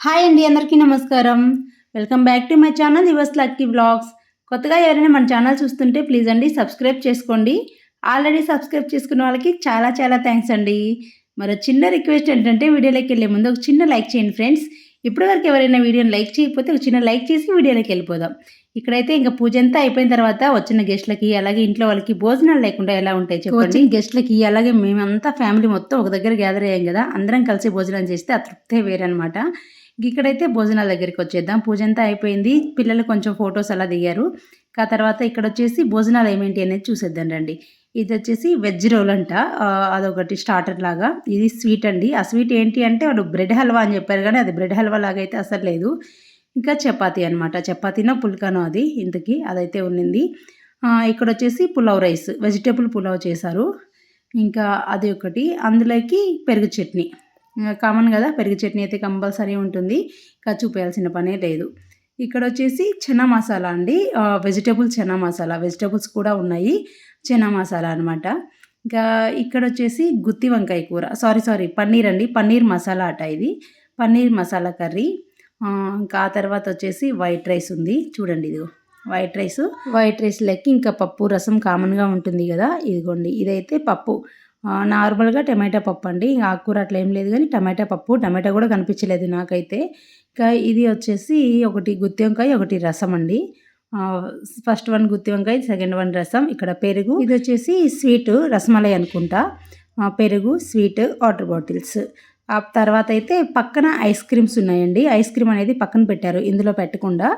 Hi అండి అందరికీ నమస్కారం. Welcome back to my channel Divas lucky blogs. కొత్తగా ఎవరైనా మన ఛానల్ చూస్తుంటే ప్లీజ్ అండి సబ్స్క్రైబ్ చేసుకోండి. ఆల్రెడీ సబ్స్క్రైబ్ చేసుకున్న వాళ్ళకి చాలా చాలా థ్యాంక్స్ అండి. మరి చిన్న రిక్వెస్ట్ ఏంటంటే వీడియోలోకి వెళ్ళే ముందు ఒక చిన్న లైక్ చేయండి ఫ్రెండ్స్. ఇప్పటివరకు ఎవరైనా వీడియోని లైక్ చేయకపోతే ఒక చిన్న లైక్ చేసి వీడియోలోకి వెళ్ళిపోదాం. ఇక్కడైతే ఇంకా పూజ అంతా అయిపోయిన తర్వాత వచ్చిన గెస్ట్లకి అలాగే ఇంట్లో వాళ్ళకి భోజనాలు లేకుండా ఎలా ఉంటాయి చెప్పండి? గెస్ట్లకి అలాగే మేమంతా ఫ్యామిలీ మొత్తం ఒక దగ్గర గ్యాదర్ అయ్యాం కదా అందరం కలిసి భోజనం చేస్తే ఆ తృప్తే వేరనమాట ఇక్కడైతే భోజనాల దగ్గరికి వచ్చేద్దాం. పూజ అంతా అయిపోయింది. పిల్లలు కొంచెం ఫొటోస్ అలా దిగారు. ఆ తర్వాత ఇక్కడ వచ్చేసి భోజనాలు ఏమేంటి అనేది చూసేద్దాం రండి. ఇది వచ్చేసి వెజ్ రోల్ అంట. అదొకటి స్టార్టర్ లాగా. ఇది స్వీట్ అండి. ఆ స్వీట్ ఏంటి అంటే వాడు బ్రెడ్ హల్వా అని చెప్పారు కానీ అది బ్రెడ్ హల్వా లాగా అయితే అసలు లేదు. ఇంకా చపాతీ అనమాట చపాతీనో పుల్కానో అది ఇంతకి అదైతే ఉన్నింది. ఇక్కడ వచ్చేసి పులావ్ రైస్ వెజిటేబుల్ పులావ్ చేశారు. ఇంకా అది ఒకటి అందులోకి పెరుగు చట్నీ. కామన్ కదా పెరుగు చట్నీ అయితే కంపల్సరీ ఉంటుంది. ఇంకా చూపేయాల్సిన పనే లేదు. ఇక్కడ వచ్చేసి చనా మసాలా అండి. వెజిటేబుల్ చనా మసాలా. వెజిటేబుల్స్ కూడా ఉన్నాయి. చనా మసాలా అనమాట ఇంకా ఇక్కడ వచ్చేసి గుత్తి వంకాయ కూర. సారీ సారీ పన్నీర్ అండి. పన్నీర్ మసాలా అట ఇది. పన్నీర్ మసాలా కర్రీ. ఇంకా ఆ తర్వాత వచ్చేసి వైట్ రైస్ ఉంది. చూడండి ఇది వైట్ రైస్. వైట్ రైస్ లెక్క ఇంకా పప్పు రసం కామన్గా ఉంటుంది కదా. ఇదిగోండి. ఇదైతే పప్పు. నార్మల్గా టమాటా పప్పు అండి. ఇంకా ఆకుకూర అట్లా ఏం లేదు కానీ టమాటా పప్పు. టమాటా కూడా కనిపించలేదు నాకైతే. ఇంకా ఇది వచ్చేసి ఒకటి గుత్తి వంకాయ ఒకటి రసం అండి. ఫస్ట్ వన్ గుత్తి వంకాయ సెకండ్ వన్ రసం. ఇక్కడ పెరుగు. ఇది వచ్చేసి స్వీట్ రసమలై అనుకుంటా. పెరుగు స్వీట్ వాటర్ బాటిల్స్. ఆ తర్వాత అయితే పక్కన ఐస్ క్రీమ్స్ ఉన్నాయండి. ఐస్ క్రీమ్ అనేది పక్కన పెట్టారు ఇందులో పెట్టకుండా.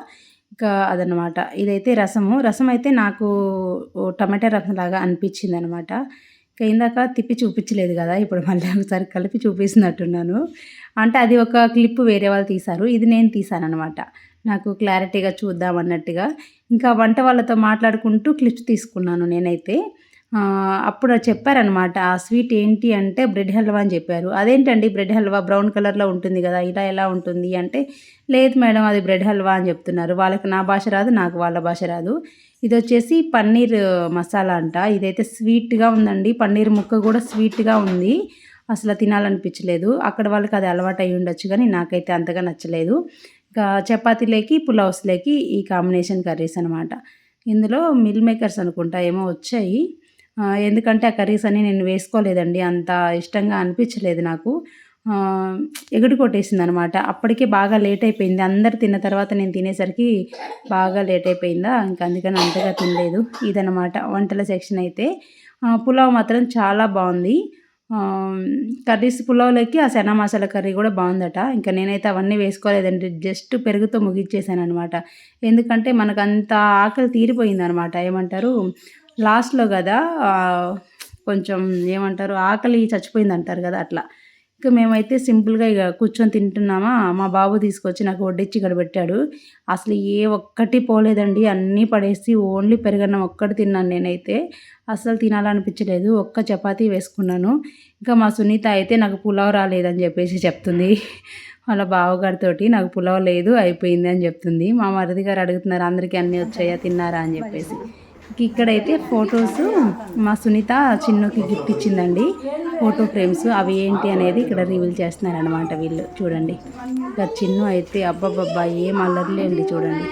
ఇంకా అదనమాట ఇదైతే రసము. రసం అయితే నాకు ఓ టమాటా రసం లాగా అనిపించింది అనమాట ఇంకా ఇందాక తిప్పి చూపించలేదు కదా ఇప్పుడు మళ్ళీ ఒకసారి కలిపి చూపిస్తున్నట్టున్నాను. అంటే అది ఒక క్లిప్ వేరే వాళ్ళు తీశారు. ఇది నేను తీశాను అనమాట నాకు క్లారిటీగా చూద్దాం అన్నట్టుగా ఇంకా వంట వాళ్ళతో మాట్లాడుకుంటూ క్లిప్స్ తీసుకున్నాను నేనైతే. అప్పుడు చెప్పారనమాట ఆ స్వీట్ ఏంటి అంటే బ్రెడ్ హల్వా అని చెప్పారు. అదేంటండి బ్రెడ్ హల్వా? బ్రౌన్ కలర్లో ఉంటుంది కదా ఇలా ఎలా ఉంటుంది? అంటే లేదు మేడం అది బ్రెడ్ హల్వా అని చెప్తున్నారు. వాళ్ళకి నా భాష రాదు నాకు వాళ్ళ భాష రాదు. ఇది వచ్చేసి పన్నీర్ మసాలా అంట. ఇదైతే స్వీట్గా ఉందండి. పన్నీర్ ముక్క కూడా స్వీట్గా ఉంది. అసలు తినాలనిపించలేదు. అక్కడ వాళ్ళకి అది అలవాటు అయి ఉండొచ్చు కానీ నాకైతే అంతగా నచ్చలేదు. ఇంకా చపాతీలోకి పులావ్స్లోకి ఈ కాంబినేషన్ కర్రీస్ అనమాట ఇందులో మిల్ మేకర్స్ అనుకుంటా ఏమో వచ్చాయి. ఎందుకంటే ఆ కర్రీస్ అన్ని నేను వేసుకోలేదండి. అంత ఇష్టంగా అనిపించలేదు నాకు. ఎగుడు కొట్టేసింది అనమాట అప్పటికే బాగా లేట్ అయిపోయింది. అందరు తిన్న తర్వాత నేను తినేసరికి బాగా లేట్ అయిపోయిందా? ఇంకా అందుకని అంతగా తినలేదు. ఇదనమాట వంటల సెక్షన్ అయితే. పులావ్ మాత్రం చాలా బాగుంది. కర్రీస్ పులావ్లోకి ఆ శనా మసాలా కర్రీ కూడా బాగుందట. ఇంకా నేనైతే అవన్నీ వేసుకోలేదండి. జస్ట్ పెరుగుతో ముగించేసాను అనమాట ఎందుకంటే మనకు అంత ఆకలి తీరిపోయింది అనమాట ఏమంటారు? లాస్ట్లో కదా కొంచెం ఏమంటారు ఆకలి చచ్చిపోయింది అంటారు కదా అట్లా. ఇక మేమైతే సింపుల్గా ఇక కూర్చొని తింటున్నామా మా బాబు తీసుకొచ్చి నాకు వడ్డించి ఇక్కడ పెట్టాడు. అసలు ఏ ఒక్కటి పోలేదండి అన్నీ పడేసి ఓన్లీ పెరుగన్నం ఒక్కటి తిన్నాను నేనైతే. అసలు తినాలనిపించలేదు ఒక్క చపాతీ వేసుకున్నాను. ఇంకా మా సునీత అయితే నాకు పులావ్ రాలేదని చెప్పేసి చెప్తుంది. వాళ్ళ బావగారితోటి నాకు పులావ్ లేదు అయిపోయింది అని చెప్తుంది. మా మరిది గారు అడుగుతున్నారు అందరికీ అన్నీ వచ్చాయా తిన్నారా? అని చెప్పేసి. ఇక్కడైతే ఫొటోస్ మా సునీత చిన్నకి గిఫ్ట్ ఇచ్చిందండి. ఫోటో ఫ్రేమ్స్ అవి ఏంటి అనేది ఇక్కడ రివీల్ చేస్తున్నారు అనమాట వీళ్ళు. చూడండి. ఇంకా చిన్ను అయితే అబ్బబ్బబ్బా ఏం అల్లర్లేండి చూడండి.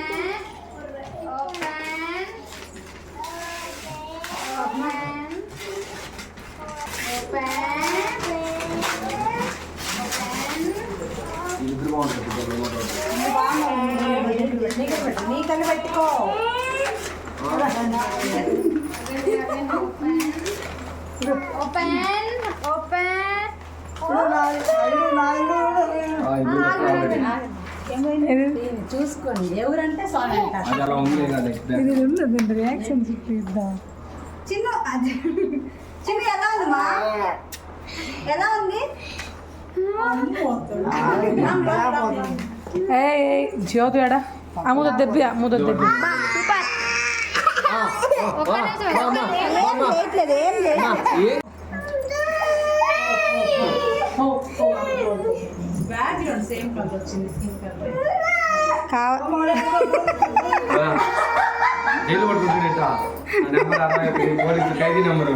ఓపెన్ ఓపెన్ చూసుకోండి. ఎవరంటే అంటారు. కదా చిన్ను చిన్ను ఎలా ఉంది మా ఎలా ఉంది? జ్యోతి ఎడా అమ్ముద దెబ్బి అమ్ముద దెబ్బి. ఏం లేదు ఏం లేదు బ్యాక్గ్రౌండ్ సేమ్ కలర్ వచ్చింది స్కిన్ కలర్ జైలు పట్టుకుంటున్నట్ట నెంబర్ అరవై పోలీసు ఖైదీ నెంబరు.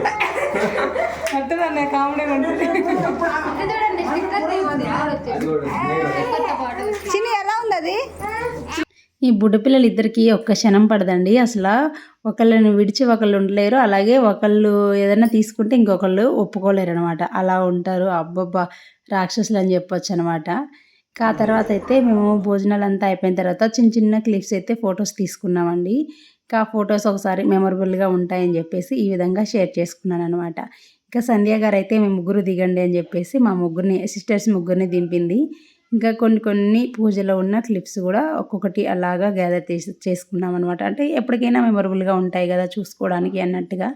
అంటుందన్న కామెడీ ఉంటుంది. చూడండి స్టిక్కర్ తీయండి అది? కూడా స్టిక్కర్తో పాటు ఈ బుడ్డపిల్లలు ఇద్దరికి ఒక్క క్షణం పడదండి. అసలు ఒకళ్ళని విడిచి ఒకళ్ళు ఉండలేరు. అలాగే ఒకళ్ళు ఏదైనా తీసుకుంటే ఇంకొకళ్ళు ఒప్పుకోలేరు అనమాట అలా ఉంటారు. అబ్బబ్బా రాక్షసులు అని చెప్పొచ్చు అనమాట ఆ తర్వాత అయితే మేము భోజనాలు అంతా అయిపోయిన తర్వాత చిన్న చిన్న క్లిప్స్ అయితే ఫొటోస్ తీసుకున్నామండి. ఇంకా ఫొటోస్ ఒకసారి మెమొరబుల్గా ఉంటాయని చెప్పేసి ఈ విధంగా షేర్ చేసుకున్నాను అనమాట ఇంకా సంధ్య గారు అయితే మేము ముగ్గురు దిగండి అని చెప్పేసి మా ముగ్గురిని సిస్టర్స్ ముగ్గురిని దింపింది. ఇంకా కొన్ని కొన్ని పూజలో ఉన్న క్లిప్స్ కూడా ఒక్కొక్కటి అలాగా గ్యాదర్ చేసి చేసుకున్నాం అనమాట అంటే ఎప్పటికైనా మెమొరబుల్గా ఉంటాయి కదా చూసుకోవడానికి అన్నట్టుగా.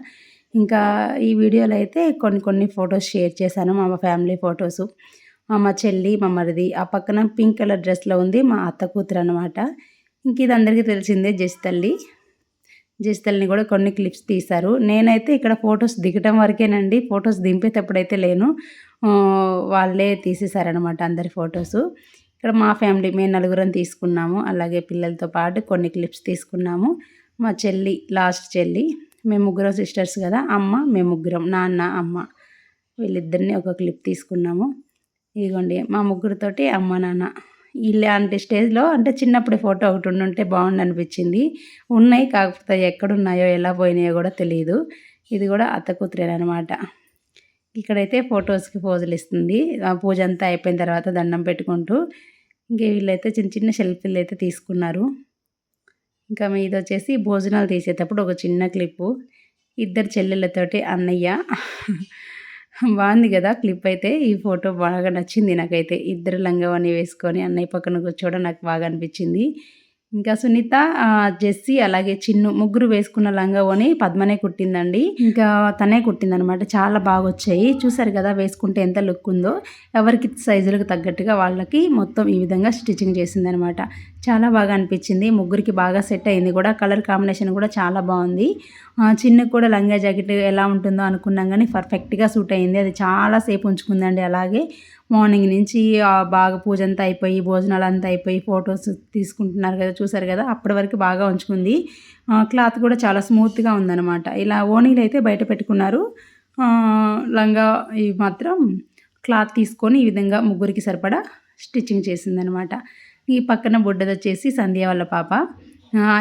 ఇంకా ఈ వీడియోలో అయితే కొన్ని కొన్ని ఫొటోస్ షేర్ చేశాను మా ఫ్యామిలీ ఫొటోస్. మా చెల్లి మా మరిది ఆ పక్కన పింక్ కలర్ డ్రెస్లో ఉంది మా అత్త కూతురు అనమాట ఇంక ఇది అందరికీ తెలిసిందే జస్ తల్లి. జస్ తల్లిని కూడా కొన్ని క్లిప్స్ తీశారు. నేనైతే ఇక్కడ ఫొటోస్ దిగటం వరకేనండి. ఫొటోస్ దింపేటప్పుడైతే లేను. వాళ్ళే తీసేశారనమాట అందరి ఫొటోస్. ఇక్కడ మా ఫ్యామిలీ మేము నలుగురం తీసుకున్నాము. అలాగే పిల్లలతో పాటు కొన్ని క్లిప్స్ తీసుకున్నాము. మా చెల్లి లాస్ట్ చెల్లి మేము ముగ్గురం సిస్టర్స్ కదా అమ్మ మేము ముగ్గురం నాన్న అమ్మ వీళ్ళిద్దరిని ఒక క్లిప్ తీసుకున్నాము. ఇదిగోండి మా ముగ్గురితోటి అమ్మ నాన్న. ఇలాంటి స్టేజ్లో అంటే చిన్నప్పుడు ఫోటో ఒకటి ఉండుంటే బాగుండి అనిపించింది. ఉన్నాయి కాకపోతే ఎక్కడున్నాయో ఎలా పోయినాయో కూడా తెలియదు ఇది కూడా అత్త కూతురేనమాట ఇక్కడైతే ఫొటోస్కి పోజులు ఇస్తుంది. ఆ పూజ అంతా అయిపోయిన తర్వాత దండం పెట్టుకుంటూ ఇంకా వీళ్ళైతే చిన్న చిన్న సెల్ఫీలు అయితే తీసుకున్నారు. ఇంకా మీది వచ్చేసి భోజనాలు తీసేటప్పుడు ఒక చిన్న క్లిప్పు. ఇద్దరు చెల్లెళ్ళతోటి అన్నయ్య. బాగుంది కదా క్లిప్ అయితే. ఈ ఫోటో బాగా నచ్చింది నాకైతే. ఇద్దరు లంగవాణి వేసుకొని అన్నయ్య పక్కన కూర్చోవడం నాకు బాగా అనిపించింది. ఇంకా సునీత జెస్సి అలాగే చిన్ను ముగ్గురు వేసుకున్న లంగవని పద్మనే కుట్టిందండి. ఇంకా తనే కుట్టిందనమాట. చాలా బాగా వచ్చాయి చూసారు కదా వేసుకుంటే ఎంత లుక్ ఉందో. ఎవరికి సైజులకు తగ్గట్టుగా వాళ్ళకి మొత్తం ఈ విధంగా స్టిచ్చింగ్ చేసిందనమాట. చాలా బాగా అనిపించింది. ముగ్గురికి బాగా సెట్ అయింది కూడా. కలర్ కాంబినేషన్ కూడా చాలా బాగుంది. చిన్న కూడా లంగా జాకెట్ ఎలా ఉంటుందో అనుకున్నాం కానీ పర్ఫెక్ట్గా సూట్ అయింది. అది చాలా సేపు ఉంచుకుందండి అలాగే. మార్నింగ్ నుంచి బాగా పూజ అంతా అయిపోయి భోజనాలు అంతా అయిపోయి ఫొటోస్ తీసుకుంటున్నారు కదా చూసారు కదా అప్పటి వరకు బాగా ఉంచుకుంది. క్లాత్ కూడా చాలా స్మూత్గా ఉందన్నమాట. ఇలా ఓనీలు అయితే బయట పెట్టుకున్నారు. లంగా ఇవి మాత్రం క్లాత్ తీసుకొని ఈ విధంగా ముగ్గురికి సరిపడా స్టిచ్చింగ్ చేసిందనమాట ఈ పక్కన బుడ్డది వచ్చేసి సంధ్య వాళ్ళ పాప.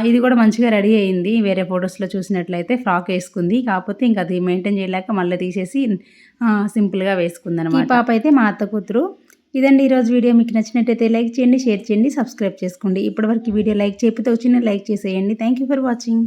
ఇది కూడా మంచిగా రెడీ అయింది. వేరే ఫొటోస్లో చూసినట్లయితే ఫ్రాక్ వేసుకుంది. కాకపోతే ఇంకా అది మెయింటైన్ చేయలేక మళ్ళీ తీసేసి సింపుల్గా వేసుకుంది అనమాట పాప అయితే మా అత్త కూతురు. ఇదండి ఈరోజు వీడియో. మీకు నచ్చినట్టయితే లైక్ చేయండి షేర్ చేయండి సబ్స్క్రైబ్ చేసుకోండి. ఇప్పటివరకు వీడియో లైక్ చేయకపోతే వచ్చిన లైక్ చేసేయండి. Thank you for watching